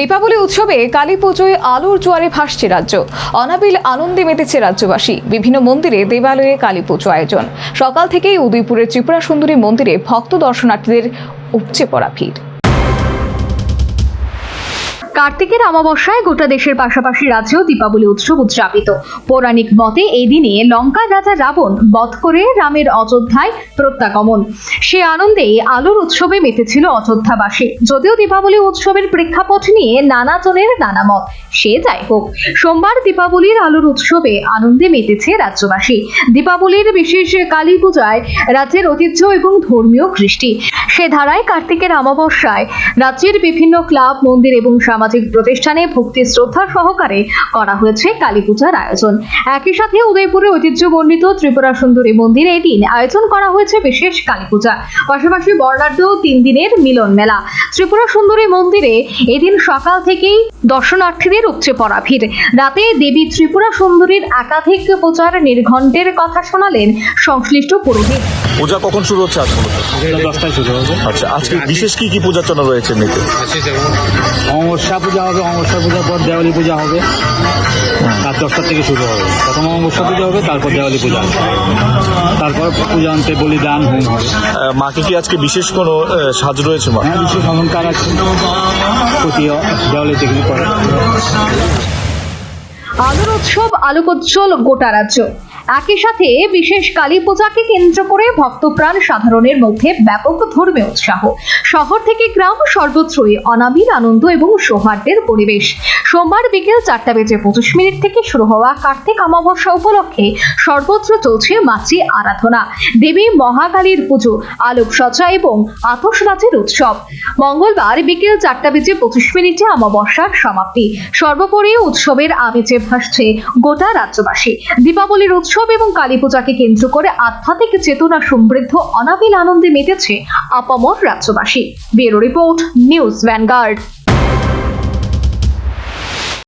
দীপাবলি উৎসবে কালী পুজোয় আলোর জোয়ারে ভাসছে রাজ্য। অনাবিল আনন্দে মেতেছে রাজ্যবাসী। বিভিন্ন মন্দিরে দেবালয়ে কালী পুজো আয়োজন। সকাল থেকেই উদয়পুরের ত্রিপুরা সুন্দরী মন্দিরে ভক্ত দর্শনার্থীদের উপচে পড়া ভিড়। কার্তিকের অমাবস্যায় গোটা দেশের পাশাপাশি রাজ্যেও দীপাবলি উৎসব উদযাপিত। পৌরাণিক মতে, এই দিনে লঙ্কার রাজা রাবণ বধ করে রামের অযোধ্যায় প্রত্যাগমন। সে আনন্দে আলোর উৎসবে মেতেছিল অযোধ্যাবাসী। যদিও দীপাবলি উৎসবের প্রেক্ষাপট নিয়ে নানা জনের নানা মত সে যাই হোক, সোমবার দীপাবলির আলোর উৎসবে আনন্দে মেতেছে রাজ্যবাসী। দীপাবলির বিশেষ কালী পূজায় রাজ্যের ঐতিহ্য এবং ধর্মীয় কৃষ্টি। সে ধারায় কার্তিকের অমাবস্যায় রাজ্যের বিভিন্ন ক্লাব, মন্দির এবং সামাজিক প্রতিষ্ঠানে ভক্তি শ্রদ্ধা সহকারে করা হয়েছে কালী পূজার আয়োজন। একই সাথে উদয়পুরে ঐতিহ্যমণ্ডিত ত্রিপুরা সুন্দরী মন্দিরে এদিন আয়োজন করা হয়েছে বিশেষ কালী পূজা। পাশাপাশি বর্ণাঢ্য তিন দিনের মিলন মেলা। ত্রিপুরা সুন্দরী মন্দিরে এদিন সকাল থেকেই দর্শনার্থীদের উপচে পড়া ভিড়। রাতে দেবী ত্রিপুরা সুন্দরীর একাধিক প্রচার নির্ঘণ্টের কথা শোনালেন সংশ্লিষ্ট পুরোহিত পূজা কখন শুরু হচ্ছে আজ মূলত দশটায় শুরু হবে। আচ্ছা আজকে বিশেষ কি কি পূজার্চনা রয়েছে এমনিতে অমাবস্যা পূজা হবে অমাবস্যা পূজার পর দেওয়ালি পূজা হবে। রাত দশটার থেকে শুরু হবে। প্রথম অমাবস্যা পূজা হবে তারপর দেওয়ালি পূজা তারপর পূজা আনতে বলিদান হোম হবে। মাকে কি আজকে বিশেষ কোনো সাজ রয়েছে মা? হ্যাঁ বিশেষ অলঙ্কার আছে। প্রতি দেওয়ালি থেকে করে। আলোর উৎসব আলোকোজ্জ্বল গোটা রাজ্য। একই সাথে বিশেষ কালী পূজাকে কেন্দ্র করে ভক্তপ্রাণ সাধারণের মধ্যে ব্যাপক ধর্মীয় উৎসাহ। শহর থেকে গ্রাম সর্বত্রই অনাবিল আনন্দ এবং সৌহার্দ্যের পরিবেশ। সোমবার বিকেল চারটা বেজে পঁচিশ মিনিট থেকে শুরু হওয়া কার্তিক অমাবস্যা উপলক্ষে সর্বত্র চলছে মাছি আরাধনা। দেবী মহাকালীর পুজো, আলোকসজ্জা এবং আতসবাজির উৎসব। মঙ্গলবার বিকেল চারটা বেজে পঁচিশ মিনিটে অমাবস্যার সমাপ্তি। সর্বোপরি উৎসবের আমেজে ভাসছে গোটা রাজ্যবাসী। দীপাবলির উৎসব এবং কালী পূজাকে কেন্দ্র করে আধ্যাত্মিক চেতনা সমৃদ্ধ অনাবিল আনন্দে মেতেছে আপামর রাজ্যবাসী। Bureau report, news vanguard.